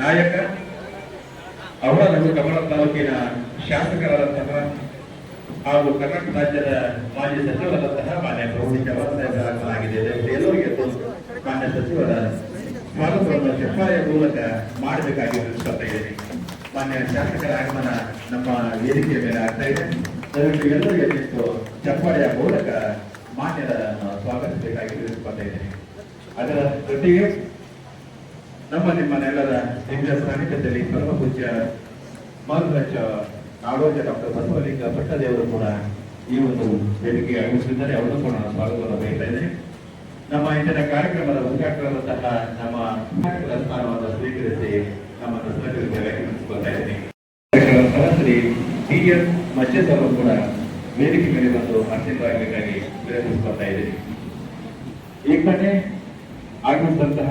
ನಾಯಕ. ಅವರ ನಮ್ಮ ಕಮಲ ತಾಲೂಕಿನ ಶಾಸಕರಾದಂತಹ ಹಾಗೂ ಕರ್ನಾಟಕ ರಾಜ್ಯದ ಮಾಜಿ ಸಚಿವರಾದಂತಹ ಮಾನ್ಯ ಪ್ರೌಢಿ ಜವಾಬ್ದಾರಿಗಳಾಗಿದೆ ಎಲ್ಲರಿಗೆ ಮಾನ್ಯ ಸಚಿವರ ಸ್ವಾಗತವನ್ನು ಚಪ್ಪಾಳೆಯ ಮೂಲಕ ಮಾಡಬೇಕಾಗಿ ವಿನಿಸ್ಕೊಳ್ತಾ ಇದ್ದೇನೆ. ಮಾನ್ಯ ಶಾಸಕರ ಆಗಮನ ನಮ್ಮ ವೇದಿಕೆಯ ಮೇಲೆ ಆಗ್ತಾ ಇದೆ. ದಯವಿಟ್ಟು ಎಲ್ಲರಿಗೆ ನಿಂತು ಚಪ್ಪಾಳೆಯ ಮೂಲಕ ಮಾನ್ಯರನ್ನು ಸ್ವಾಗತಿಸಬೇಕಾಗಿ ತಿಳಿಸಿಕೊಳ್ತಾ ಇದ್ದೇನೆ. ಅದರ ಜೊತೆಗೆ ನಮ್ಮ ನಿಮ್ಮನ್ನೆಲ್ಲರ ದಿವ್ಯ ಸಾನ್ನಿಧ್ಯದಲ್ಲಿ ಪರಮ ಪೂಜ್ಯ ಮಹಾರಾಜ ನಾಡೋಜ ಡಾಕ್ಟರ್ ಬಸವಲಿಂಗ ಭಟ್ಟದೇವರು ಕೂಡ ಈ ಒಂದು ವೇದಿಕೆ ಆಗಮಿಸಿದ್ದಾರೆ. ಅವರನ್ನು ಕೂಡ ನಾನು ಸ್ವಾಗತವನ್ನು ನಮ್ಮ ಇಂದಿನ ಕಾರ್ಯಕ್ರಮದ ಉದ್ಘಾಟಕರಾದಂತಹ ನಮ್ಮ ಸ್ಥಾನವನ್ನು ಸ್ವೀಕರಿಸಿ ನಮ್ಮ ಕಾರ್ಯಕ್ರಮದ ಶ್ರೀ ಡಿ ಎಸ್ ಮಚ್ಚಸ್ ಅವರು ಕೂಡ ವೇದಿಕೆ ಮೇಲೆ ಬಂದು ಅರ್ಥಿಕವಾಗಬೇಕಾಗಿ ಪ್ರಯತ್ನಿಸಿಕೊಳ್ತಾ ಇದ್ದೀನಿ. ಈ ಕಡೆ ಆಗಮಿಸಿದಂತಹ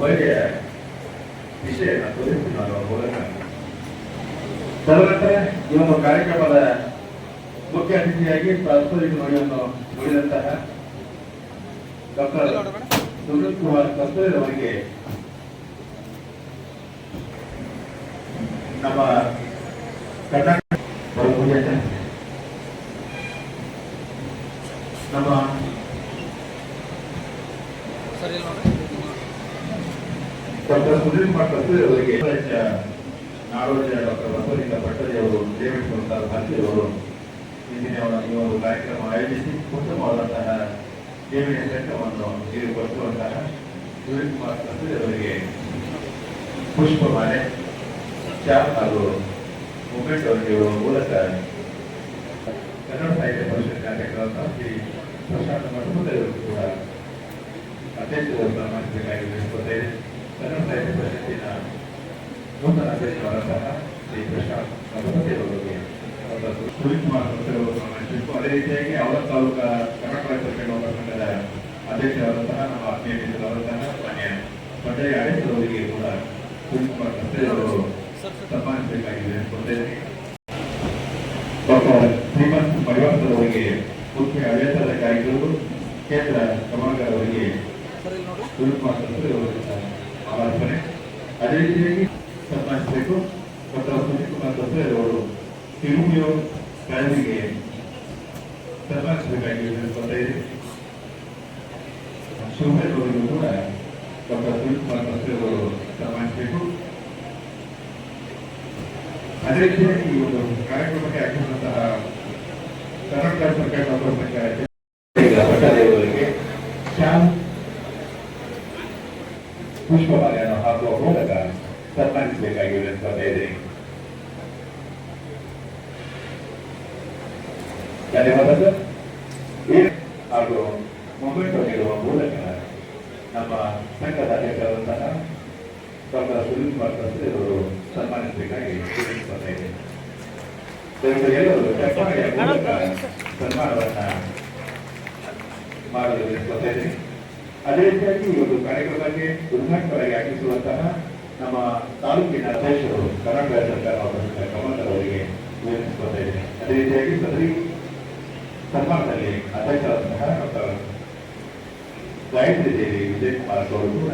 ಒಳ್ಳೆಯ ವಿಷಯ ತದನಂತರ ಈ ಒಂದು ಕಾರ್ಯಕ್ರಮದ ಮುಖ್ಯ ಅತಿಥಿಯಾಗಿ ಪ್ರಾಸ್ತಾವಿಕ ನುಡಿಯನ್ನು ನುಡಿದಂತಹ ಡಾಕ್ಟರ್ ಸುನಿಲ್ ಕುಮಾರ್ ಕಸ್ತೂರಿ ಅವರಿಗೆ ನಮ್ಮ ಕರ್ನಾಟಕ ಬಹುಭುಜ ನಮ್ಮ ಡಾಕ್ಟರ್ ಸುನಿಲ್ ಕುಮಾರ್ ಕಸ್ತೂರಿ ಅವರಿಗೆ ನಾಡೋಜ ಡಾಕ್ಟರ್ ಬಸವಲಿಂಗ ಭಟ್ಟರಿ ಅವರು ದೇವೇಶ್ವರ ಭಾರತಿ ಅವರು ಇಂದಿನ ಈ ಒಂದು ಕಾರ್ಯಕ್ರಮ ಆಯೋಜಿಸಿ ಉತ್ತಮವಾದಂತಹ ದೇವಿಯ ಸಂಘವನ್ನು ಇಲ್ಲಿ ಕೊಟ್ಟಿರುವಂತಹ ಸುನಿಲ್ ಕುಮಾರ್ ಕಸ್ತೂರಿ ಅವರಿಗೆ ಪುಷ್ಪಮಾಲೆ ಚಾಪ್ ಹಾಗೂ ಮೂಮೆಂಟ್ ಅವರಿಗೆ ಮೂಲಕ ಕನ್ನಡ ಸಾಹಿತ್ಯ ಪರಿಷತ್ ಕಾರ್ಯಕ್ರಮ ಶ್ರೀ ಪ್ರಶಾಂತ ಮಠಮುದ್ದವರು ಕೂಡ ಅಧ್ಯಕ್ಷರು ಸನ್ಮಾನಿಸಬೇಕಾಗಿ ವಿನಿಸ್ಕೊತಾ ಕನ್ನಡ ಸಾಹಿತ್ಯ ಪರಿಷತ್ತಿನ ನೂತನ ಅಧ್ಯಕ್ಷರ ಸಹ ಶ್ರೀ ಪ್ರಶಾಂತ್ ಮಠಮುದ್ದವರಿಗೆ ಸುನಿಲ್ಕುಮಾರ್ ಅವರು ಸನ್ಮಾನಿಸಬೇಕು ಅದೇ ರೀತಿಯಾಗಿ ಅವರ ತಾಲೂಕಾ ಕರ್ನಾಟಕ ಕನ್ನಡ ಸಂಘದ ಅಧ್ಯಕ್ಷರಾದಂತಹ ನಮ್ಮ ಆತ್ಮೀಯ ಮಿತ್ರರಾದಂತಹ ಮಾನ್ಯ ಮಂಡಳಿ ಆಡಳಿತದವರಿಗೆ ಕೂಡ ವಿನಿಸ್ಕೊತಾ ಇದ್ದೀನಿ ಡಾಕ್ಟರ್ ಶ್ರೀಮಂತ್ ಪರಿವರ್ತನ ಅವರಿಗೆ ಮುಖ್ಯ ಆಡಳಿತಾಧಿಕಾರಿಗಳು ಕೇಂದ್ರ ಕಮಲಕರ್ ಅವರಿಗೆ ಆಲೋಚನೆ ಅದೇ ರೀತಿಯಾಗಿ ಸನ್ಮಾನಿಸಬೇಕು ಶಿವಮೊಗ್ಗ ಕೂಡ ಡಾಕ್ಟರ್ ಸುನೀಲ್ ಕುಮಾರ್ ಅವರು ಸನ್ಮಾನಿಸಬೇಕು ಅದೇ ರೀತಿಯಾಗಿ ಈ ಒಂದು ಕಾರ್ಯಕ್ರಮಕ್ಕೆ ಆಗಿರುವಂತಹ ಕರ್ನಾಟಕ ಸರ್ಕಾರ ಪಟ್ಟದೇವರಿಗೆ ಶ್ಯಾಮ್ ಪುಷ್ಪಮಾಲೆಯನ್ನು ಹಾಕುವ ಮೂಲಕ ಸನ್ಮಾನಿಸಬೇಕಾಗಿ ವಿನಂತಿಸ್ತಾ ಇದ್ದೀನಿ. ಧನ್ಯವಾದ ಸರ್ ಹಾಗೂ ನೀಡುವ ಮೂಲಕ ನಮ್ಮ ಸಂಘದ ಅಧ್ಯಕ್ಷರಾದಂತಹ ಡಾಕ್ಟರ್ ಸುನೀಲ್ ಕಸ್ತೂರಿ ಅವರು ಸನ್ಮಾನಿಸಬೇಕಾಗಿ ಇದ್ದೀನಿ ದಯವಿಟ್ಟು ಎಲ್ಲರೂ ಚಪ್ಪಾಳೆಯ ಮೂಲಕ ಸನ್ಮಾನವನ್ನ ಮಾಡಲು ವಿನಂತಿಸ್ತಾ ಇದ್ದೀನಿ. ಅದೇ ರೀತಿಯಾಗಿ ಈ ಒಂದು ಕಾರ್ಯಕ್ರಮಕ್ಕೆ ಉದ್ಘಾಟಕರಾಗಿ ನಮ್ಮ ತಾಲೂಕಿನ ಅಧ್ಯಕ್ಷರು ಕರ್ನಾಟಕ ಸರ್ಕಾರ ಕಮಲಕರ್ ಅವರಿಗೆ ವಿನಂತಿಸ್ತಾ ಇದ್ದೀನಿ. ಅದೇ ರೀತಿಯಾಗಿ ಸದರಿ ಸನ್ಮಾನದಲ್ಲಿ ಅಧ್ಯಕ್ಷರಾದಂತಹ ಡಾಕ್ಟರ್ ಗಾಯತ್ರಿ ದೇವಿ ವಿಜಯ್ ಕುಮಾರ್ ಅವರು ಕೂಡ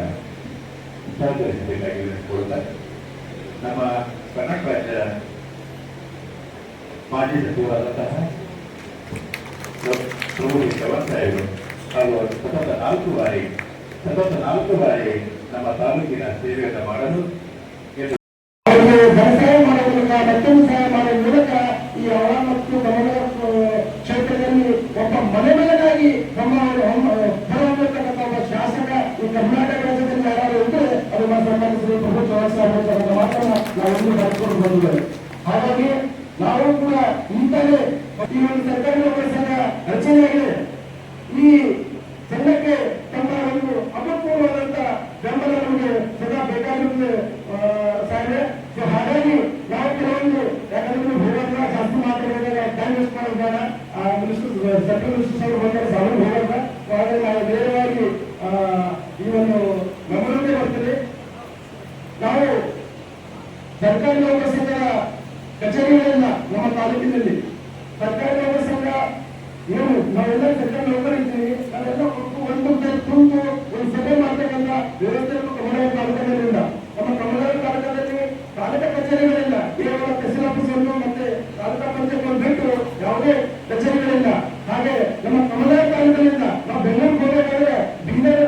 ಸಹಕರಿಸಬೇಕಾಗಿ ವಿನಂತಿಸಿಕೊಳ್ಳುತ್ತಾರೆ ನಮ್ಮ ರಾಜ್ಯ ಮಾಜಿ ಸಚಿವರಾದಂತಹ ಸತತ ನಾಲ್ಕು ಬಾರಿ ಸತತ ನಾಲ್ಕು ಬಾರಿ ನಮ್ಮ ತಾಲೂಕಿನ ಸೇವೆಯನ್ನು ಮಾಡಲು ಎಂದು ಅವರಿಗೆ ಧನಸಹಾಯ ಮಾಡುವ ಮೂಲಕ ಮತ್ತೊಂದು ಸಹಾಯ ಮಾಡುವ ಮೂಲಕ ಈ ಅವಳ ಮತ್ತು ಗಮನ ಕ್ಷೇತ್ರದಲ್ಲಿ ಒಬ್ಬ ಮನೆಮಗನಾಗಿ ನಮ್ಮ ಹೊರಹೊಮ್ಮತಕ್ಕಂಥ ಒಬ್ಬ ಶಾಸಕ ಈ ಕರ್ನಾಟಕ ರಾಜ್ಯದಲ್ಲಿ ಯಾರು ಇದ್ರೆ ಅದು ನಮ್ಮ ಸನ್ಮಾನಿಸಿದ ಬಂದಿದ್ದೇವೆ ಹಾಗಾಗಿ ನಾವು ಕೂಡ ಇಂತಲೇ ಈ ಒಂದು ಸರ್ಕಾರಿ ನೌಕರ ಸಂಘ ರಚನೆಯಾಗಿದೆ. ಈ ಸಂಘಕ್ಕೆ ತಮ್ಮ ಒಂದು ಅಭೂತಪೂರ್ವ ಕಚೇರಿಗಳಿಲ್ಲ ನಮ್ಮ ತಾಲೂಕಿನಲ್ಲಿ ಸರ್ಕಾರಿ ನೌಕರ ಸಂಘ ಏನು ನಾವೆಲ್ಲ ಸರ್ಕಾರಿ ನೌಕರ ಇದ್ದೀವಿ ನಾವೆಲ್ಲ ಒಂದು ಕುಂತು ಒಂದು ಸಭೆ ಮಾಡ್ತಕ್ಕಂಥ ವ್ಯವಸ್ಥೆ ಕಮಲ ತಾಲೂಕಿನಲ್ಲಿಲ್ಲ ನಮ್ಮ ಕಮಲ ತಾಲೂಕಲ್ಲಿ ತಾಲೂಕಾ ಕಚೇರಿಗಳಿಲ್ಲ ಕೇವಲ ತಹಸೀಲ್ ಆಫೀಸ್ ಒಂದು ಮತ್ತೆ ತಾಲೂಕಾ ಪಂಚಾಯತ್ ಒಂದು ಬಿಟ್ಟು ಯಾವುದೇ ಕಚೇರಿಗಳಿಲ್ಲ ಹಾಗೆ ನಮ್ಮ ಕಮಲ ತಾಲೂಕಿನಿಂದ ನಾವು ಬೆಂಗಳೂರು ಹೋಗಬೇಕಾದ್ರೆ ಬೀದರ್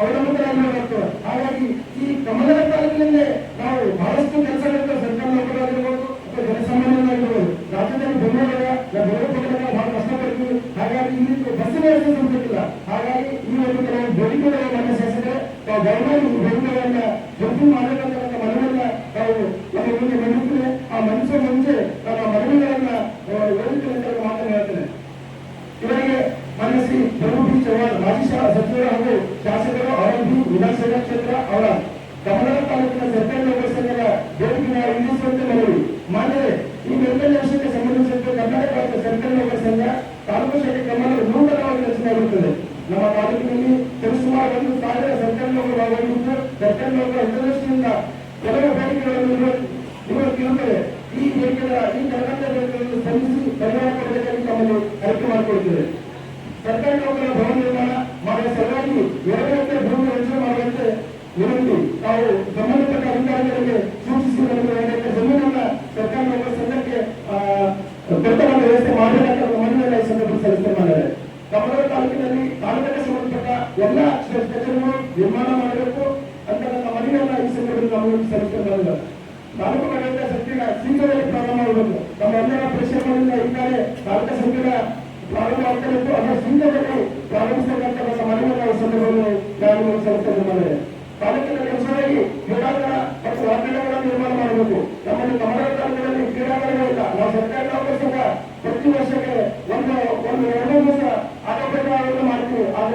ಅವಲಂಬಿತರಾಗಬೇಕಾಗ್ತದೆ ಹಾಗಾಗಿ ಈ ಕಮಲ ತಾಲೂಕಿನಿಂದ ನಾವು ಬಹಳಷ್ಟು ಕೆಲಸಗಳಿರ್ತವೆ ಸರ್ಕಾರಿ ನೌಕರರಾಗಿರ್ಬೋದು ಅಥವಾ ಜನಸಾಮಾನ್ಯರಾಗಿರ್ಬೋದು ರಾಜ್ಯದಲ್ಲಿ ಬೆಂಗಳೂರಾಗ ನಾವು ಬೆಂಗಳೂರು ಹೋಗಬೇಕಾದ್ರೆ ಬಹಳ ಕಷ್ಟಪಡ್ತೀವಿ ಹಾಗಾಗಿ ಇಲ್ಲಿ ಬಸ್ಸಿನ ವ್ಯವಸ್ಥೆ ಸಂಪರ್ಕಿಲ್ಲ ಹಾಗಾಗಿ ಈ ಒಂದು ಕೆಲವು ಬೇಡಿಕೆಗಳು ನಮ್ಮ ಶಾಸಕರೇ ತಾವು ದಯಮಾಡಿ ಈ ಬೇಡಿಕೆಗಳನ್ನ ಜಲ್ದಿ ಮಾಡಬೇಕಂತ ಮನವಿಯನ್ನ ತಾವು ನಮ್ಮ ಮುಂದೆ ಮಂಡಿಸಿದ್ರೆ ಆ ಮನಸ್ಸು ಮುಂಚೆ ನಾನು ಆ ಮನವಿಗಳನ್ನ ವೇದಿಕೆ ಅಂತ ಮಾತನ್ನು ಹೇಳ್ತೇನೆ ಇವರಿಗೆ ಮಾನ್ಯ ಶ್ರೀ ಪ್ರಭು ಬಿ ಚೌಹಾಣ್ ಮಾಜಿ ಶಾ- ಸಚಿವರು ಹಾಗೂ ಶಾಸಕರು ಅವರಿಗೂ ವಿಧಾನಸಭಾ ಕ್ಷೇತ್ರ, ಅವರ ಕಮಲ ತಾಲೂಕಿನ ಸರ್ಕಾರಿ ನೌಕರ ಸಂಘದ ಬೇಡಿಕೆನ ಈಡೇರಿಸುವಂತೆ ಮನವಿ ಮಾಡಿದರೆ ಈ ಬೆಂಬಲ ವಿಷಯಕ್ಕೆ ಸಂಬಂಧಿಸಿದಂತೆ ಕರ್ನಾಟಕ ರಾಜ್ಯ ಸರ್ಕಾರಿ ನೌಕರ ಸಂಘ ತಾಲೂಕು ಶಾಖೆ ಕಮಲ ನೂತನವಾಗಿ ರಚನೆಯಾಗುತ್ತದೆ ನಮ್ಮ ತಾಲೂಕಿನಲ್ಲಿ ಸರಿಸುಮಾರು ಒಂದು ಸಾವಿರ ಸರ್ಕಾರಿ ನೌಕರು ಭಾಗವಹಿಸಿದ್ದು ಸರ್ಕಾರಿ ನೌಕರ ಹಿತದೃಷ್ಟಿಯಿಂದ ಕೆಲವು ಬೇಡಿಕೆಗಳನ್ನು ನಿರ್ವಹಿಸಿರುತ್ತದೆ ಈ ಬೇಡಿಕೆಗಳ ಈ ಕರ್ನಾಟಕ ಸ್ಪಂದಿಸಿ ಪರಿಹಾರ ಕೊಡಬೇಕಾಗಿ ತಮ್ಮಲ್ಲಿ ಅರಿಕೆ ಮಾಡಿಕೊಡುತ್ತದೆ ಸರ್ಕಾರಿ ನೌಕರರ ಭವನ ನಿರ್ಮಾಣ ಮಾಡುವ ಸಲುವಾಗಿ ಎರಡು ಎಕರೆ ಭೂಮಿ ರಚನೆ ಮಾಡುವಂತೆ ವಿನಂತಿ ತಾವು ಸಂಬಂಧಪಟ್ಟ ಅಧಿಕಾರಿಗಳಿಗೆ ಸೂಚಿಸಿರುವಂತೆ ಎರಡು ಎಕರೆ ಜಮೀನನ್ನ ಸರ್ಕಾರಿ ನೌಕರ ಸಂಘಕ್ಕೆ ಆ, ಕೊಡ್ತಕ್ಕಂಥ ವ್ಯವಸ್ಥೆ ಮಾಡಬೇಕಂತ ಮನವಿಯನ್ನ ಈ ಸಂದರ್ಭದಲ್ಲಿ ಸಲ್ಲಿಸ್ತಾ ಮಾಡಿದ್ದಾರೆ ಕಮಲ ತಾಲೂಕಿನಲ್ಲಿ ತಾಲೂಕಿಗೆ ಸಂಬಂಧಪಟ್ಟ ಎಲ್ಲ ಕಚೇರಿಗಳು ನಿರ್ಮಾಣ ಮಾಡಬೇಕು ಅಂತ ನನ್ನ ಮನವಿಯನ್ನ ಈ ಸಂದರ್ಭದಲ್ಲಿ ನಾವು ಸಲ್ಲಿಸ್ತಾ ಮಾಡಿದ್ದಾರೆ ತಾಲೂಕು ಆಡಳಿತ ಸಚಿವ ಶೀಘ್ರದಲ್ಲಿ ಪ್ರಾರಂಭ ಮಾಡಬೇಕು. ನಮ್ಮ ಎಲ್ಲರ ಪರಿಶ್ರಮದಿಂದ ಈಗಾಗಲೇ ತಾಲೂಕು ಸಂಘದ ಪ್ರಾರಂಭ ಆಗ್ತಿತ್ತು ಅದರ ಶೀಘ್ರದಲ್ಲಿ ಪ್ರಾರಂಭಿಸಬೇಕಂತ ನಮ್ಮ ಮನವಿಯನ್ನು ನಾವು ಈ ಸಂದರ್ಭದಲ್ಲಿ ನಾನು ಸಲ್ಲಿಸ್ತೇನೆ ಮಾಡಿದೆ ತಾಲೂಕಿನಲ್ಲಿ ಹೊಸದಾಗಿ ಕ್ರೀಡಾಂಗಣ ಮತ್ತು ವಾತಾವರಣ ನಿರ್ಮಾಣ ಮಾಡಬೇಕು ನಮ್ಮಲ್ಲಿ ಕಮಲ ತಾಲೂಕಿನಲ್ಲಿ ಕ್ರೀಡಾಂಗಣಗಳಿಲ್ಲ ನಾವು ಸರ್ಕಾರಿ ನೌಕರ ಸಂಘ ಪ್ರತಿ ವರ್ಷಕ್ಕೆ ಒಂದು ಒಂದು ಎರಡು ದಿವಸ ಆಟೋಪೇಟವನ್ನು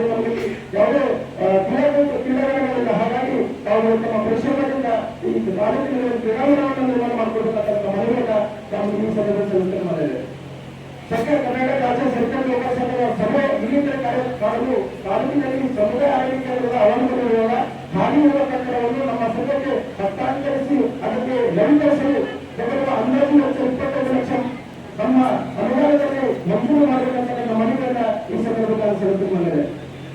ನಮಗೆ ಯಾವುದೇ ಆ, ಕ್ರೀಡಾ ಕ್ರೀಡಾಂಗಣಗಳಿಲ್ಲ ಹಾಗಾಗಿ ಅವರು ತಮ್ಮ ಪರಿಶ್ರಮದಿಂದ ಈ ತಾಲೂಕಿನಲ್ಲಿ ಕ್ರೀಡಾಂಗಣವನ್ನು ನಿರ್ಮಾಣ ಮಾಡಿಕೊಡ್ಬೇಕಂತ ಮನವಿಯನ್ನ ನಾವು ಈ ಸಂದರ್ಭದಲ್ಲಿ ಮಾಡಿದ್ದೇವೆ ಸರ್ಕಾರ ಕರ್ನಾಟಕ ರಾಜ್ಯ ಸರ್ಕಾರಿ ನೌಕರ ಸಂಘದ ಸಭೆ ವಿಲೀನ ಕಾರ್ಯ ಮಾಡಲು ತಾಲೂಕಿನಲ್ಲಿ ಸಮುದಾಯ ಆರೋಗ್ಯ ಅವಲಂಬನೆಯುವಾಗ ಹಾನಿ ಇರುವ ಕಟ್ಟಡವನ್ನು ನಮ್ಮ ಸಂಘಕ್ಕೆ ಹಸ್ತಾಂತರಿಸಿ ಅದಕ್ಕೆ ನವೀಕರಿಸಲು ಕೇವಲ ಅಂದಾಜು ವೆಚ್ಚ ಇಪ್ಪತ್ತೈದು ಲಕ್ಷ ನಮ್ಮ ಅನುದಾನದಲ್ಲಿ ಮಂಜೂರು ಮಾಡಬೇಕಂತ ನನ್ನ ಮನವಿಯನ್ನ ಈ ಸಂದರ್ಭದಲ್ಲಿ ನಾನು ಸಲ್ಲಿಕೆ ಮಾಡಿದೆ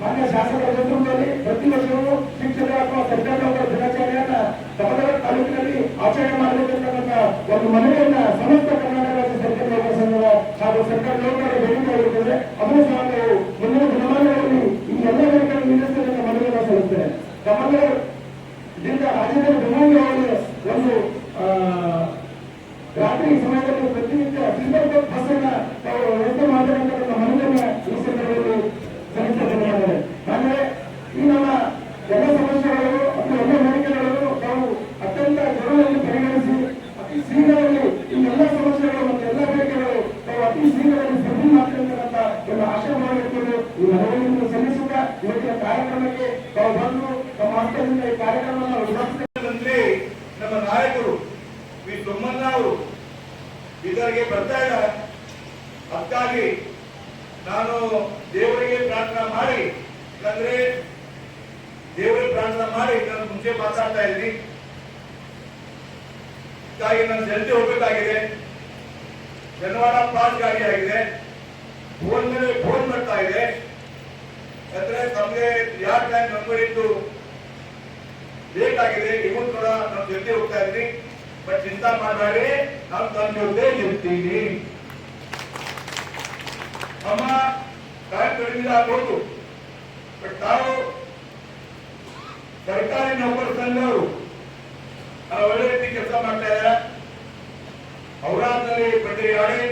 ಮಾನ್ಯ ಶಾಸಕರ ನೇತೃತ್ವದಲ್ಲಿ ಪ್ರತಿ ವರ್ಷವೂ ಶಿಕ್ಷಕರ ಅಥವಾ ಸರ್ಕಾರಿ ನೌಕರ ದಿನಾಚರಣೆಯನ್ನ ಕಮಲ ತಾಲೂಕಿನಲ್ಲಿ ಆಚರಣೆ ಮಾಡಬೇಕಂತಕ್ಕಂಥ ಒಂದು ಮನವಿಯನ್ನ ಸಮಸ್ತ ಕರ್ನಾಟಕ ರಾಜ್ಯ ಸರ್ಕಾರಿ ನೌಕರ ಸಂಘದ ಹಾಗೂ ಸರ್ಕಾರಿ ನೌಕರರ ಬೇಡಿಕೆ ಆಗಿರುತ್ತದೆ ಅದನ್ನು ಸಹ ನಾವು ಮುಂದಿನ ದಿನಮಾನಗಳಲ್ಲಿ ಈ ಎಲ್ಲ ಬೇಡಿಕೆಗಳನ್ನು ಈಡೇರಿಸಬೇಕಂತ ಮನವಿಯನ್ನ ಸಲ್ಲಿಸ್ತೇನೆ ಕಮಲದಿಂದ ರಾಜ್ಯದಲ್ಲಿ ಬೆಳವಣಿಗೆ ಒಂದು ಆ, ರಾತ್ರಿ ಸಮಯದಲ್ಲಿ ಪ್ರತಿನಿತ್ಯ ಸ್ಲೀಪರ್ ಬಸ್ ಅನ್ನ ತಾವು ವ್ಯವಸ್ಥೆ ಮಾಡಬೇಕಂತ ನಮ್ಮ ಮನವಿಯನ್ನ ಈ ಸಂದರ್ಭದಲ್ಲಿ ಸಲ್ಲಿಸ್ತೇನೆ ಅಂದ್ರೆ ಈ ನಮ್ಮ ಎಲ್ಲ ಸಮಸ್ಯೆಗಳು ಅಥವಾ ಎಲ್ಲ ಬೇಡಿಕೆಗಳನ್ನು ತಾವು ಅತ್ಯಂತ ಗೌರವದಲ್ಲಿ ಪರಿಗಣಿಸಿ ಅತಿ ಶೀಘ್ರದಲ್ಲಿ ಈ ಎಲ್ಲ ಸಮಸ್ಯೆಗಳು ಮತ್ತು ಎಲ್ಲ ಬೇಡಿಕೆಗಳು ತಾವು ಅತಿ ಶೀಘ್ರದಲ್ಲಿ ಸಭೆ ಮಾಡ್ತಿರ್ತಕ್ಕಂಥ ಒಂದು ಆಶಯವನ್ನು ಮನವಿಯನ್ನು ಸಲ್ಲಿಸುತ್ತಾ ಇವತ್ತಿನ ಕಾರ್ಯಕ್ರಮಕ್ಕೆ ತಾವು ಬಂದು ತಮ್ಮ ಹಂತದಿಂದ ಈ ಕಾರ್ಯಕ್ರಮವನ್ನು ಉದ್ಘಾಟಿಸಿದಂತೆ ನಮ್ಮ ನಾಯಕರು ವಿ. ಸೋಮಣ್ಣ ಅವರು ಇದರಿಗೆ ಬರ್ತಾ ಇಲ್ಲ ಅದಕ್ಕಾಗಿ ನಾನು ದೇವರಿಗೆ ಪ್ರಾರ್ಥನೆ ಮಾಡಿ ಅಂದ್ರೆ ದೇವರಿಗೆ ಪ್ರಾರ್ಥನೆ ಮಾಡಿ ನಾನು ಮುಂಚೆ ಮಾತಾಡ್ತಾ ಇದ್ದೀನಿ. ಹಾಗಾಗಿ ನಾನು ಜಲ್ದಿ ಹೋಗ್ಬೇಕಾಗಿದೆ. ಶನಿವಾರ ಪಾಸ್ ಗಾಡಿ ಆಗಿದೆ. ಫೋನ್ ಮೇಲೆ ಫೋನ್ ಬರ್ತಾ ಇದೆ. ಅಂದ್ರೆ ತಮಗೆ ಯಾವ ಟೈಮ್ ನಂಬರ್ ಇದ್ದು ಲೇಟ್ ಆಗಿದೆ ನೀವು ಕೂಡ ನಮ್ ಜೊತೆ ಹೋಗ್ತಾ ಇದ್ರಿ ಬಟ್ ಚಿಂತಾ ಮಾಡಬೇಡಿ ನಮ್ ತನ್ನ ಜೊತೆ ಇರ್ತೀನಿ. ನಮ್ಮ ಟೈಮ್ ಕಡಿಮೆ ಆಗ್ಬೋದು. ಬಟ್ ತಾವು ಸರ್ಕಾರಿ ನೌಕರ ಸಂಘವರು ಒಳ್ಳೆ ರೀತಿ ಕೆಲಸ ಮಾಡ್ತಾ ಇದ್ದಾರೆ? ಔರಾದಲ್ಲಿ ಯಾಳೆ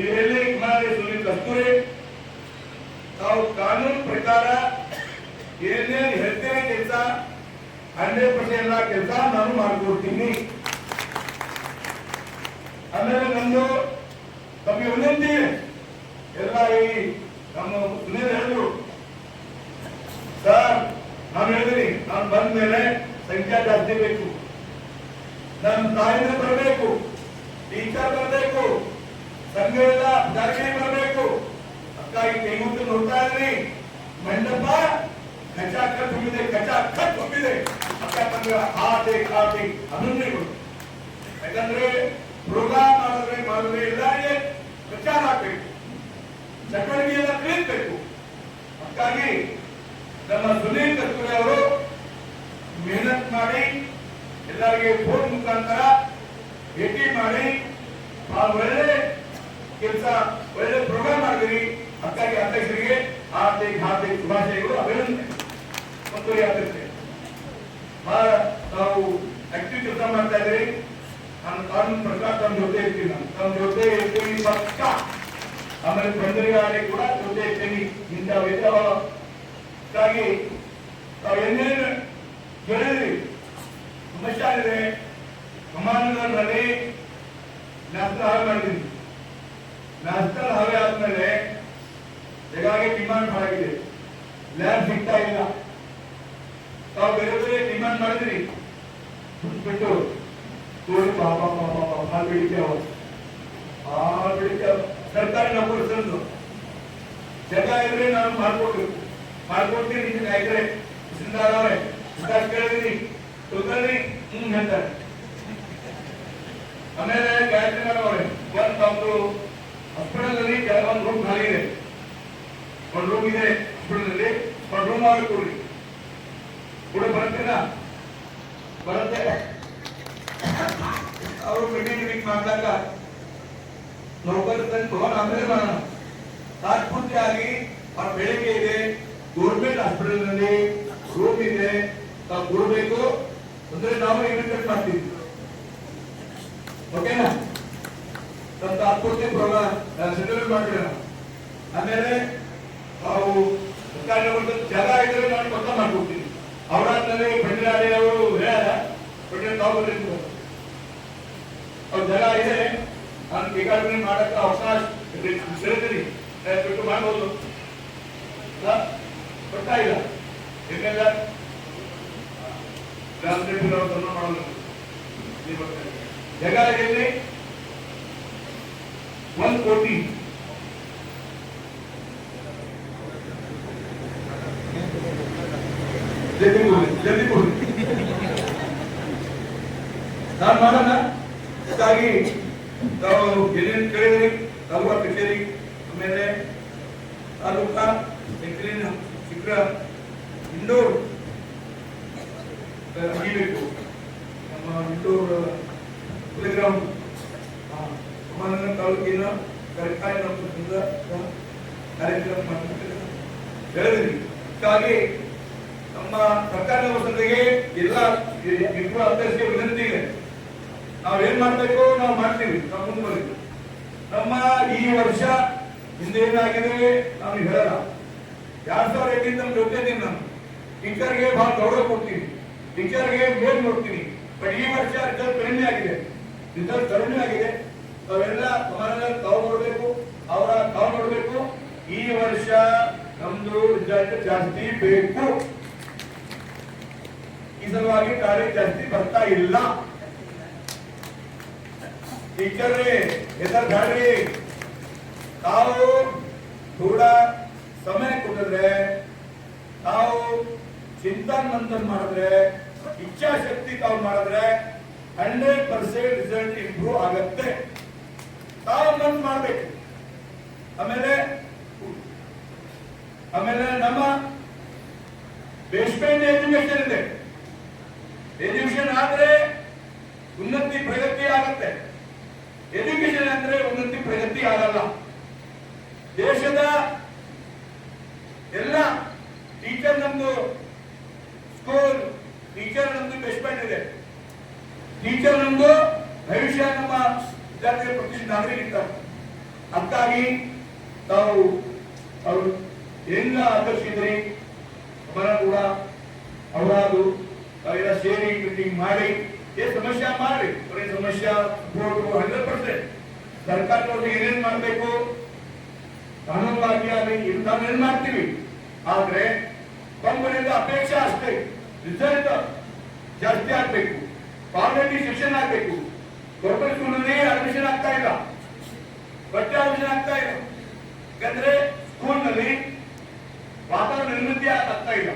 ಇದರಲ್ಲಿ ಕುಮಾರಿ ಸುನೀಲ್ ಕಸ್ತೂರಿ. ತಾವು ಕಾನೂನು ಪ್ರಕಾರ ಏನೇನು ಹೇಳ್ತೇನೆ ಕೆಲಸ ಹಂಡ್ರೆಡ್ ಪರ್ಸೆಂಟ್ ಎಲ್ಲ ಕೆಲಸ ನಾನು ಮಾಡ್ಕೊಡ್ತೀನಿ. ಆಮೇಲೆ ನಂದು ತಮಗೆ ವಿನಂತಿ. ಎಲ್ಲ ಈ ನಮ್ಮ ಸುನೀಲ್ ಹೇಳಿದ್ರು. ಸರ್, ನಾನು ಹೇಳಿದಿನಿ, ನಾನು ಬಂದ ಮೇಲೆ ಸಂಖ್ಯಾ ಜಾಸ್ತಿ ಬೇಕು. ನನ್ನ ತಾಯಿನ ಬರಬೇಕು, ಟೀಚರ್ ಬರಬೇಕು, ಸಂಘ ಜಾರಿಗೆ ಬರಬೇಕು. ಮುಟ್ಟು ನೋಡ್ತಾ ಇದ್ರಿ ಮಂಡಪ ತುಂಬಿದೆ ಕಚಾಕ ತುಂಬಿದೆ ಅಕ್ಕ ತಂಗ ಆಟೆ ಆಟೆ ಅದನ್ನೇ ಗೊತ್ತು ಯಾಕಂದ್ರೆ ಪ್ರೋಗ್ರಾಮ್ ಮಾಡಿದ್ರೆ ಮಾಡಿದ್ರೆ ಇಲ್ಲ ಪ್ರಚಾರ ಆಗ್ಬೇಕು. ಚಟುವಟಿಕೆಯನ್ನ ತಿಳಿಸ್ಬೇಕು ಹಾಗಾಗಿ ನಮ್ಮ ಸುನೀಲ್ ಕಸ್ತೂರಿ ಅವರು ಮೆಹನತ್ ಮಾಡಿ, ಎಲ್ಲರಿಗೆ ಫೋನ್ ಮುಖಾಂತರ ಭೇಟಿ ಮಾಡಿ ಬಹಳ ಒಳ್ಳೆ ಕೆಲಸ, ಒಳ್ಳೆ ಪ್ರೋಗ್ರಾಮ್ ಮಾಡಿದಿರಿ. ಅದಕ್ಕಾಗಿ ಅಧ್ಯಕ್ಷರಿಗೆ ಹಾರ್ದಿಕ ಹಾರ್ದಿಕ ಶುಭಾಶಯಗಳು, ಅಭಿನಂದನೆ. ಮತ್ತು ಯಾತ್ರೆ ಬಹಳ ನಾವು ಆಕ್ಟಿವ್ ಕೆಲಸ ಮಾಡ್ತಾ ಇದ್ದೀರಿ. ನಾನು ಕಾನೂನು ಪ್ರಕಾರ ತಮ್ಮ ಜೊತೆ ಇರ್ತೀನಿ ನಾನು. ತಮ್ಮ ಜೊತೆ ಇರ್ತೀನಿ ಪಕ್ಕ. ಆಮೇಲೆ ಬಂದರಿಗಾರಿ ಕೂಡ ಜೊತೆ ಇರ್ತೀನಿ. ಇಂಥ ವಿಧವಾಗಿ ತಾವು ಏನೇನು ಹೇಳಿದ್ರಿ ಸಮಸ್ಯೆ ಇದೆ ಕಮಾಂಡರ್ನಲ್ಲಿ ನ್ಯಾಷನಲ್ ಹಾವೆ ಮಾಡಿದ್ದೀನಿ ನ್ಯಾಷನಲ್ ಹಾವೆ ಆದ್ಮೇಲೆ ಜಗಾಗೆ ಡಿಮಾಂಡ್ ಮಾಡಾಗಿದೆ ಲ್ಯಾಂಡ್ ಸಿಗ್ತಾ ಇಲ್ಲ. ತಾವು ಬೇರೆ ಬೇರೆ ಡಿಮಾಂಡ್ ಮಾಡಿದ್ರಿ. ಬಿಟ್ಟು ತೋರಿ ಪಾಪ ಪಾಪ ಪಾಪ, ಹಾಲು ಬೆಳಿಗ್ಗೆ ಅವ ಹಾಲು ಬೆಳಿಗ್ಗೆ ಸರ್ಕಾರಿ ನೌಕರಿ ತಂದು ಜಗ ಇದ್ರೆ ನಾನು ಮಾಡ್ಕೊಟ್ಟು ಮಾಡ್ಕೊಡ್ತೀನಿ ನಿಮ್ಗೆ ಕಾಯ್ತಾರೆ ಸಿಂಧಾರವ್ರೆ ಸಿದ್ಧಾರ್ಥ ಕೇಳಿದ್ರಿ ತೊಗೊಳ್ರಿ, ಹ್ಮ್ ಹೇಳ್ತಾರೆ. ಆಮೇಲೆ ಗಾಯತ್ರಿ ಮೇಡಮ್ ಅವರೇ ಒಂದ್ ತಮ್ಮದು ಹಾಸ್ಪಿಟಲ್ ಅಲ್ಲಿ ಕೆಲವೊಂದು ರೂಮ್ ಖಾಲಿ ಇದೆ. ಒಂದು ರೂಮ್ ಇದೆ ಹಾಸ್ಪಿಟಲ್ ಅಲ್ಲಿ ಒಂದು ರೂಮ್ ಆಗಿ ಕೊಡ್ರಿ. ಕೂಡ ಬರ್ತೀರಾ ಬರುತ್ತೆ. ಅವರು ಮೀಟಿಂಗ್ ಮೀಟಿಂಗ್ ಮಾಡಿದಾಗ ನೌಕರ ತಂದು ಆಮೇಲೆ ಮಾಡೋಣ ತಾತ್ಪೂರ್ತಿಯಾಗಿ ಅವ್ರ ಬೆಳಿಗ್ಗೆ ಇದೆ ಗೌರ್ಮೆಂಟ್ ಹಾಸ್ಪಿಟಲ್ನಲ್ಲಿ ರೂಮ್ ಇದೆ. ತಾವು ಕೊಡಬೇಕು ಅಂದ್ರೆ ನಾವು ಇನ್ವಿಟೇಟ್ ಮಾಡ್ತೀವಿ. ಓಕೆನಾ ತಾತ್ಪೂರ್ತಿ ಪ್ರೋಗ್ರಾಮ್ ಸೆಟಲ್ ಮಾಡ್ತೀವಿ ಆಮೇಲೆ ನಾವು ಸರ್ಕಾರಿ ಜಾಗ ಇದ್ರೆ ನಾನು ಕೊತ್ತ ಮಾಡ್ಕೊಡ್ತೀನಿ ಅವರಾದ್ಮೇಲೆ ಪಂಡಿರಾಡಿ ಅವರು ಹೇಳ್ಯಾರ ಪಂಡಿರ ತಾವು ಬಂದಿದ್ರು ಅವ್ರ ಜಾಗ ಇದೆ ನಾನು ಬೇಕಾದ್ರೆ ಮಾಡಕ್ಕೆ ಅವಕಾಶ ಸೇರ್ತೀನಿ ಬಿಟ್ಟು ಮಾಡ್ಬೋದು ಇಲ್ಲ? ಗೊತ್ತಾ ಇಲ್ಲ ಯಾಕೆಂದ್ರೆ ರಾಮದೇವ್ರ ಅವ್ರನ್ನ ಮಾಡೋದು ನೀವು ಬರ್ತಾರೆ. ಜಾಗ ಎಲ್ಲಿ ಒಂದು ಕೋಟಿ ಜಲ್ದಿ ಕೊಡಿ. ನಾನು ಮಾಡೋಣ ಹೀಗಾಗಿ ತಾವು ಏನೇನು ಕೇಳಿದ್ರಿ ತಾಲೂಕಾ ಕಚೇರಿ ಆಮೇಲೆ ತಾಲೂಕಾ ಹೆಸರಿನ ಶೀಘ್ರ ಇಂಡೋರ್ ಮುಗಿಬೇಕು ನಮ್ಮ ಇಂಡೋರ್ ಪ್ಲೇಗ್ರೌಂಡ್ ಸಮಾನ ತಾಲೂಕಿನ ಸರ್ಕಾರಿ ನಮ್ಮ ಕಾರ್ಯಕ್ರಮ ಮಾಡ್ತಾರೆ ಹೇಳಿದ್ರಿ ಹೀಗಾಗಿ ನಮ್ಮ ಸರ್ಕಾರಿ ನೌಕರರಿಗೆ ಎಲ್ಲ ಇಬ್ಬರು ಅಭ್ಯರ್ಥಿಗೆ ವಿನಂತಿ ಇದೆ. ನಾವೇನ್ ಮಾಡ್ಬೇಕು? ನಾವು ಮಾಡ್ತೀವಿ ನಾವು ಮುಂದುವರಿದ್ವಿ ನಮ್ಮ ಈ ವರ್ಷ ಹಿಂದೇನಾಗಿದೆ ನಾನು ಹೇಳಲ್ಲ. ಎರಡ್ ಸಾವಿರ ಎಂಟಿಂದ ನಮ್ಮ ಜೊತೆ ನಾನು ಟೀಚರ್ಗೆ ಬಹಳ ಗೌರವ ಕೊಡ್ತೀನಿ ಟೀಚರ್ಗೆ ಮೇಲ್ ನೋಡ್ತೀನಿ ಬಟ್ ಈ ವರ್ಷ ರಿಸಲ್ಟ್ ಕಡಿಮೆ ಆಗಿದೆ. ರಿಸಲ್ಟ್ ಕಡಿಮೆ ಆಗಿದೆ. ತಾವೆಲ್ಲ ಅವರೆಲ್ಲ ಕಾವು ನೋಡಬೇಕು, ಅವರ ಕಾವು ನೋಡಬೇಕು. ಈ ವರ್ಷ ನಮ್ದು ರಿಸಲ್ಟ್ ಜಾಸ್ತಿ ಬೇಕು. ಸಲುವಾಗಿ ತಾರೀಖ್ ಜಾಸ್ತಿ ಬರ್ತಾ ಇಲ್ಲ. ಟೀಚರ್ ಹೆಸರು ಬ್ಯಾಡ್ರಿ ತಾವು ಕೂಡ ಸಮಯ ಕೊಟ್ಟಿದ್ರೆ, ತಾವು ಚಿಂತನ್ ಮಂಥನ್ ಮಾಡಿದ್ರೆ, ಇಚ್ಛಾಶಕ್ತಿ ತಾವು ಮಾಡಿದ್ರೆ ಹಂಡ್ರೆಡ್ ಪರ್ಸೆಂಟ್ ರಿಸಲ್ಟ್ ಇಂಪ್ರೂವ್ ಆಗತ್ತೆ. ತಾವು ಮನ್ಸು ಮಾಡ್ಬೇಕು. ಆಮೇಲೆ ಆಮೇಲೆ ನಮ್ಮ ಬೇಸ್ಮೆಂಟ್ ಎಜುಕೇಶನ್ ಇದೆ ಎಜುಕೇಶನ್ ಆದ್ರೆ ಉನ್ನತಿ ಪ್ರಗತಿ ಆಗುತ್ತೆ. ಎಜುಕೇಶನ್ ಅಂದ್ರೆ ಉನ್ನತಿ ಪ್ರಗತಿ ಆಗಲ್ಲ. ದೇಶದ ಎಲ್ಲ ಟೀಚರ್ ನಮ್ದು ಸ್ಕೂಲ್ ಟೀಚರ್ ನಮ್ದು ಬೇಸ್ಮೆಂಟ್ ಇದೆ. ಟೀಚರ್ ನಮ್ದು ಭವಿಷ್ಯ ನಮ್ಮ ವಿದ್ಯಾರ್ಥಿಗಳ ಪ್ರತಿಷ್ಠಿತ ನಾಗರಿಕ ಅದಕ್ಕಾಗಿ ತಾವು ಅವರು ಹೆಂಗ ಆಕರ್ಷಿದ್ರಿ ಅವರ ಕೂಡ ಅವರಾದು ತಾವೆಲ್ಲ ಸೇರಿ ಮೀಟಿಂಗ್ ಮಾಡಿ. ಏ ಸಮಸ್ಯೆ ಮಾಡ್ರಿ. ಬರೀ ಸಮಸ್ಯೆ ಹಂಡ್ರೆಡ್ ಪರ್ಸೆಂಟ್ ಸರ್ಕಾರದವ್ರಿಗೆ ಏನೇನ್ ಮಾಡ್ಬೇಕು? ಕಾನೂನುವಾಗಿ ಆಗಲಿ ಏನ್ ಮಾಡ್ತೀವಿ? ಆದ್ರೆ ಕಂಪನಿಯಿಂದ ಅಪೇಕ್ಷೆ ಅಷ್ಟೇ. ರಿಸಲ್ಟ್ ಜಾಸ್ತಿ ಆಗ್ಬೇಕು. ಕ್ವಾಲಿಟಿ ಶಿಕ್ಷಣ ಆಗ್ಬೇಕು. ಗೌರ್ಮೆಂಟ್ ಸ್ಕೂಲಲ್ಲಿ ಅಡ್ಮಿಷನ್ ಆಗ್ತಾ ಇಲ್ಲ. ಬಟ್ಟೆ ಅಡ್ಮಿಷನ್ ಆಗ್ತಾ ಇಲ್ಲ. ಯಾಕಂದ್ರೆ ಸ್ಕೂಲ್ನಲ್ಲಿ ವಾತಾವರಣ ನಿರ್ಮಿತಿ ಆಗ್ತಾ ಇಲ್ಲ.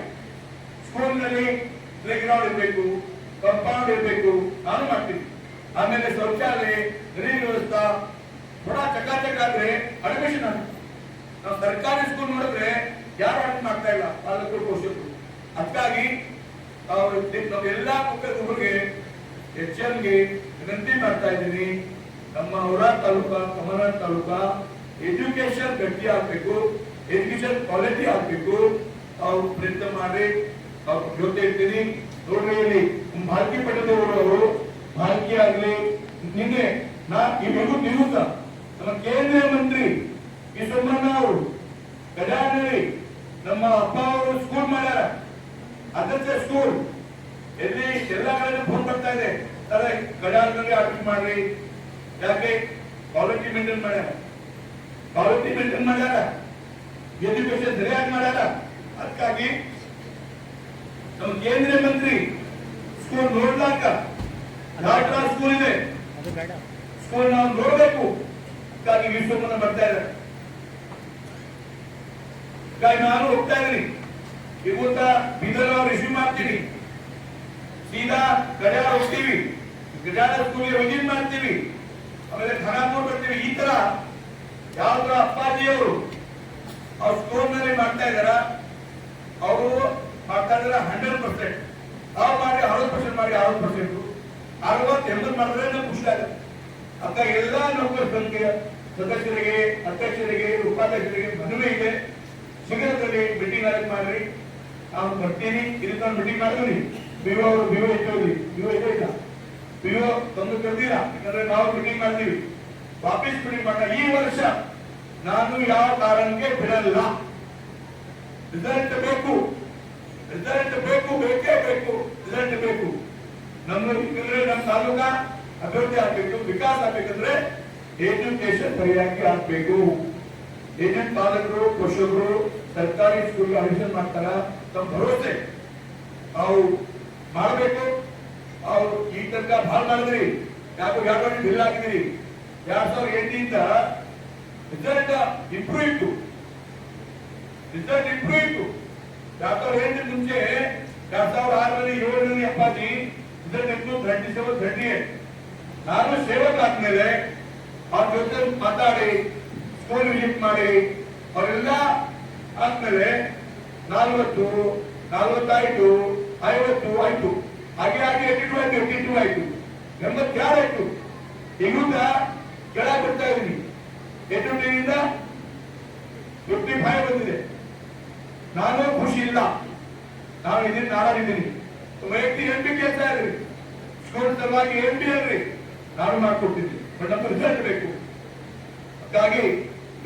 ಸ್ಕೂಲ್ನಲ್ಲಿ ಪ್ಲೇ ಗ್ರೌಂಡ್ ಇರಬೇಕು. ಕಂಪೌಂಡ್ ಇರಬೇಕು ನಾನು ಮಾಡ್ತೀನಿ. ಆಮೇಲೆ ಶೌಚಾಲಯ ನೀರಿನ ವ್ಯವಸ್ಥೆ, ಬಡ ಚಕಾಚಕ ಆದ್ರೆ ಅಡ್ಮಿಷನ್ ಅಂತ ನಾವು ಸರ್ಕಾರಿ ಸ್ಕೂಲ್ ನೋಡಿದ್ರೆ ಯಾರು ಅಡ್ಮಿಟ್ ಮಾಡ್ತಾ ಇಲ್ಲ? ಪಾಲಕರು, ಪೋಷಕರು. ಅದಕ್ಕಾಗಿ ಅವ್ರು ನಮ್ಮ ಎಲ್ಲಾ ಮುಖ್ಯಸ್ಥರಿಗೆ ಎಚ್ಗೆ ವಿನಂತಿ ಮಾಡ್ತಾ ಇದ್ದೀನಿ. ನಮ್ಮ ಔರಾ ತಾಲೂಕಾ ಕಮಲನಾಡ್ ತಾಲೂಕಾ ಎಜುಕೇಶನ್ ಗಟ್ಟಿ ಆಗ್ಬೇಕು ಎಜುಕೇಶನ್ ಕ್ವಾಲಿಟಿ ಆಗ್ಬೇಕು. ಅವ್ರು ಪ್ರಯತ್ನ ಮಾಡಿ ಅವ್ರ ಜೊತೆ ಇರ್ತೀನಿ ನೋಡ್ರಿ ಭಾಗ್ಯ ಪಡೆದವರು ಭಾಗ್ಯ ಆಗಲಿ, ನಿನ್ನೆ ನಾ ಇವೆಗೂ ನಿವೃತ್ತ ನಮ್ಮ ಕೇಂದ್ರ ಮಂತ್ರಿ ಈ ಸಂಬಂಧ ಅವರು ಗಜಾನರಿ ನಮ್ಮ ಅಪ್ಪ ಅವರು ಸ್ಕೂಲ್ ಮಾಡ್ಯಾರ. ಅದಕ್ಕೆ ಸ್ಕೂಲ್ ಎಲ್ಲಿ ಎಲ್ಲ ಕಡೆ ಫೋನ್ ಬರ್ತಾ ಇದೆ. ಸರ್ ಗಜಾನರಿಗೆ ಅಡ್ಮಿಟ್ ಮಾಡ್ರಿ. ಯಾಕೆ? ಕ್ವಾಲಿಟಿ ಮೇಂಟೈನ್ ಮಾಡ್ಯಾರ. ಕ್ವಾಲಿಟಿ ಮೇಂಟೈನ್ ಮಾಡ್ಯಾರ. ಎಜುಕೇಶನ್ ಸರಿಯಾಗಿ ಮಾಡ್ಯಾರ. ಅದಕ್ಕಾಗಿ ನಮ್ಮ ಕೇಂದ್ರೀಯ ಮಂತ್ರಿ ಸ್ಕೂಲ್ ನೋಡ್ಲಾಕ ಡಾಕ್ಟರ್ ಸ್ಕೂಲ್ ಇದೆ? ಸ್ಕೂಲ್ ನಾವು ನೋಡಬೇಕು. ಹಾಗಾಗಿ ವಿಶ್ವಮನ ಬರ್ತಾ ಇದ್ದಾರೆ. ಹಾಗಾಗಿ ನಾನು ಹೋಗ್ತಾ ಇದ್ದೀನಿ. ಇವತ್ತ ಬೀದರ್ ಅವ್ರು ರಿಸೀವ್ ಮಾಡ್ತೀನಿ. ಸೀದಾ ಗಡಿಯಾರ ಹೋಗ್ತೀವಿ. ಗಡಿಯಾರ ಸ್ಕೂಲ್ಗೆ ವಿಸಿಟ್ ಮಾಡ್ತೀವಿ. ಆಮೇಲೆ ಖಾನಾಪುರ್ ಬರ್ತೀವಿ. ಈ ತರ ಯಾವ್ದ್ರ ಅಪ್ಪಾಜಿಯವರು ಅವ್ರ ಸ್ಕೂಲ್ನಲ್ಲಿ ಮಾಡ್ತಾ ಇದಾರ ಅವರು ಮಾಡ್ತಾ ಇದಾರೆ ಹಂಡ್ರೆಡ್ ಪರ್ಸೆಂಟ್ ನಾವು ಮಾಡಿ ಅರವತ್ತು ಪರ್ಸೆಂಟ್ ಮಾಡಿ ಅರವತ್ತು ಪರ್ಸೆಂಟ್ ಅರವತ್ತು ಎಂಬತ್ತು ಮಾಡಿದ್ರೆ ನಮ್ಗೆ ಖುಷಿ ಆಗುತ್ತೆ. ಅಂತ ಎಲ್ಲ ನೌಕರ ಸಂಖ್ಯೆ ಸದಸ್ಯರಿಗೆ, ಅಧ್ಯಕ್ಷರಿಗೆ, ಉಪಾಧ್ಯಕ್ಷರಿಗೆ ಮನವಿ ಇದೆ. ಶೀಘ್ರದಲ್ಲಿ ಮೀಟಿಂಗ್ ಅರೇಂಜ್ ಮಾಡ್ರಿ. ನಾವು ಬರ್ತೀನಿ ಇದಕ್ಕೆ ಮೀಟಿಂಗ್ ಮಾಡಿದ್ರಿ ವಿವೋ ಅವರು, ವಿವೋ ಇಟ್ಟೋದ್ರಿ ವಿವೋ ಇದೆ ಇಲ್ಲ ವಿವೋ ತಂದು ಕರೆದಿಲ್ಲ ಯಾಕಂದ್ರೆ ನಾವು ಮೀಟಿಂಗ್ ಮಾಡ್ತೀವಿ. ವಾಪಸ್ ಮೀಟಿಂಗ್ ಮಾಡ ಈ ವರ್ಷ ನಾನು ಯಾವ ಕಾರಣಕ್ಕೆ ಬಿಡಲ್ಲ. ರಿಸಲ್ಟ್ ಬೇಕು. ರಿಸಲ್ಟ್ ಬೇಕು, ಬೇಕೇ ಬೇಕು. ರಿಸಲ್ಟ್ ಬೇಕು. ನಮ್ಮ ನಮ್ಮ ತಾಲೂಕ ಅಭಿವೃದ್ಧಿ ಆಗ್ಬೇಕು, ವಿಕಾಸ ಆಗ್ಬೇಕಂದ್ರೆ ಎಜುಕೇಶನ್ ಸರಿಯಾಗಿ ಆಗ್ಬೇಕು. ಏನೇನ್ ಪಾಲಕರು, ಪೋಷಕರು, ಸರ್ಕಾರಿ ಸ್ಕೂಲ್ ಅಡ್ಮಿಷನ್ ಮಾಡ್ತಾರ, ತಮ್ಮ ಭರವಸೆ. ಅವು ಮಾಡಬೇಕು. ಅವ್ರು ಈ ತನಕ ಭಾಳ ಮಾಡಿದ್ರಿ. ಯಾಕೋ ಎರಡು ಬಿಲ್ ಆಗಿದ್ರಿ ಎರಡ್ ಸಾವಿರದ ಎಂಟಿಂದ ರಿಸಲ್ಟ್ ಇಂಪ್ರೂವ್ ಇತ್ತು. ರಿಸಲ್ಟ್ ಇಂಪ್ರೂವ್ ಇತ್ತು. ಎರಡ್ ಹೇಳಿದ ಮುಂಚೆ ಎರಡ್ ಸಾವಿರದ ಆರರಲ್ಲಿ ಏಳರಲ್ಲಿ ಅಪ್ಪಾಜಿ ಥರ್ಟಿ ಸೆವೆನ್ ಥರ್ಟಿ ಏಟ್ ನಾನು ಸೇವಕ ಆದ್ಮೇಲೆ ಅವ್ರ ಜೊತೆ ಮಾತಾಡಿ ಸ್ಕೂಲ್ ವಿಸಿಟ್ ಮಾಡಿ, ಅವರೆಲ್ಲ ಆದ್ಮೇಲೆ ನಲ್ವತ್ತು, ನಲ್ವತ್ತಾಯ್ತು, ಐವತ್ತು ಆಯ್ತು. ಹಾಗೆ ಹಾಗೆ ಎಂಟು ಆಯ್ತು ಎಂಟು ಆಯ್ತು ಎಂಬತ್ತಾರು ಆಯ್ತು? ಈಗ ಕೆಳಗೆ ಬರ್ತಾ ಇದೀನಿ ಎಂಟು ಫಿಫ್ಟಿ ಫೈವ್ ಬಂದಿದೆ. ನಾನು ಖುಷಿ ಇಲ್ಲ. ನಾನು ಇದೀನಿ ನಾಡಿದ್ದೀನಿ ವೈಯಕ್ತಿಕ ಎಂ ಪಿ ಕೇಳ್ತಾ ಇರ್ರಿ ಸ್ಕೂಲ್ ಸಲುವಾಗಿ ಎಂ ಪಿ ಅಲ್ರಿ ನಾನು ಮಾಡ್ಕೊಡ್ತಿದ್ವಿ ಬಟ್ ನಮ್ಮ ರಿಸಲ್ಟ್ ಬೇಕು. ಹಾಗಾಗಿ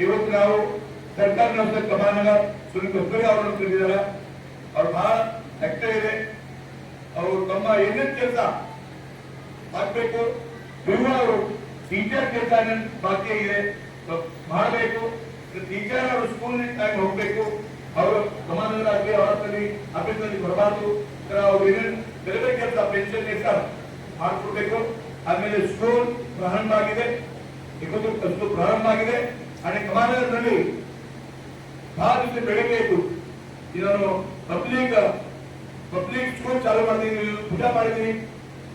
ಇವತ್ತು ನಾವು ಸರ್ಕಾರ ನೌಕರ ಕಮಾನಗ ಸುನಿ ಗಡ್ಕರಿ ಅವರನ್ನು ತಿಳಿದಿದ್ದಾರೆ. ಅವ್ರು ಬಹಳ ಆಕ್ಟಿವ್ ಇದೆ. ಅವರು ತಮ್ಮ ಏನೇನ್ ಕೆಲಸ ಆಗ್ಬೇಕು ವಿವೋ ಅವರು ಟೀಚರ್ ಕೆಲಸ ಬಾಕಿ ಇದೆ ಮಾಡಬೇಕು. ಟೀಚರ್ ಅವರು ಸ್ಕೂಲ್ ಹೋಗ್ಬೇಕು. ಅವರು ಸಮಾನರಾಗಿ ಅವರಲ್ಲಿ ಆಫೀಸ್ನಲ್ಲಿ ಬರಬಾರ್ದು. ಅವ್ರು ಏನೇನ್ ಬೇರೆ ಬೇರೆ ಕೆಲಸ ಪೆನ್ಷನ್ ಕೆಲಸ ಮಾಡ್ಕೊಡ್ಬೇಕು. ಆಮೇಲೆ ಸ್ಕೂಲ್ ಪ್ರಾರಂಭ ಆಗಿದೆ. ಇವತ್ತು ಪ್ರಾರಂಭ ಆಗಿದೆ. ಕಮಾನದಲ್ಲಿ ಬಹಳ ದಿವಸ ಬೆಳಬೇಕು ಇದನ್ನು ಪಬ್ಲಿಕ್ ಪಬ್ಲಿಕ್ ಸ್ಕೂಲ್ ಚಾಲು ಮಾಡಿದೀನಿ, ಪೂಜಾ ಮಾಡಿದೀನಿ.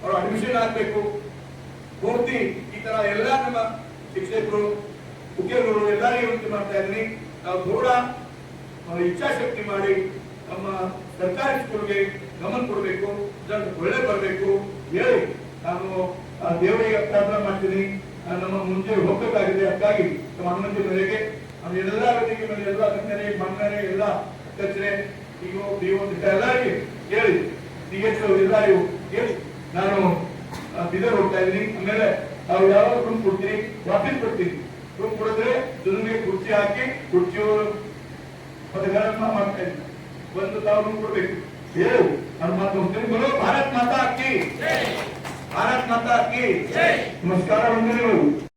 ಅವ್ರು ಅಡ್ಮಿಷನ್ ಆಗಬೇಕು. ಪೂರ್ತಿ ಈ ತರ ಎಲ್ಲ ನಮ್ಮ ಶಿಕ್ಷಕರು ಉದ್ಯೋಗಗಳು ಎಲ್ಲರಿಗೂ ವಿನಂತಿ ಮಾಡ್ತಾ ಇದ್ದೀನಿ. ನಾವು ನಾವು ಇಚ್ಛಾಶಕ್ತಿ ಮಾಡಿ ನಮ್ಮ ಸರ್ಕಾರಿ ಸ್ಕೂಲ್ಗೆ ಗಮನ ಕೊಡಬೇಕು ರಿಸಲ್ಟ್ ಒಳ್ಳೆ ಬರಬೇಕು ಹೇಳಿ ನಾನು ದೇವರಿಗೆ ಪ್ರಾರ್ಥನೆ ಮಾಡ್ತೀನಿ. ನಮ್ಮ ಮುಂಚೆ ಹೋಗಬೇಕಾಗಿದೆ ಅದಕ್ಕಾಗಿ ನಮ್ಮ ಅನುಮತಿ ಮೇರೆಗೆ ನಮ್ಮ ಎಲ್ಲ ವ್ಯಕ್ತಿಗೆ ಮೇಲೆ ಎಲ್ಲ ಗಣ್ಯರೇ ಮಣ್ಣರೇ ಎಲ್ಲ ಅಧ್ಯಕ್ಷರೇ ಈಗ ನೀವು ಎಲ್ಲರಿಗೆ ಹೇಳಿ. ಡಿ ಎಚ್ ಎಲ್ಲರಿಗೂ ಹೇಳಿ. ನಾನು ಬೀದರ್ ಹೋಗ್ತಾ ಇದ್ದೀನಿ. ಆಮೇಲೆ ನಾವು ಯಾವಾಗ ರೂಮ್ ಕೊಡ್ತೀನಿ ವಾಪಸ್ ಕೊಡ್ತೀನಿ. ರೂಮ್ ಕೊಡಿದ್ರೆ ಕುರ್ಚಿ ಹಾಕಿ, ಕುರ್ಚಿಯವರು ಪದಗಳನ್ನು ಮಾಡ್ತಾ ಇದ್ದೀನಿ ಒಂದು ತಾವು ರೂಮ್ ಕೊಡ್ಬೇಕು ಹೇಳು ನಾನು ಮಾತು ಹೋಗ್ತೀನಿ ಬರೋ ಭಾರತ್ ಮಾತಾ ಅಕ್ಕಿ ಭಾರತ್ ಮಾತಾ ಅಕ್ಕಿ ನಮಸ್ಕಾರ ವಂದನೆಗಳು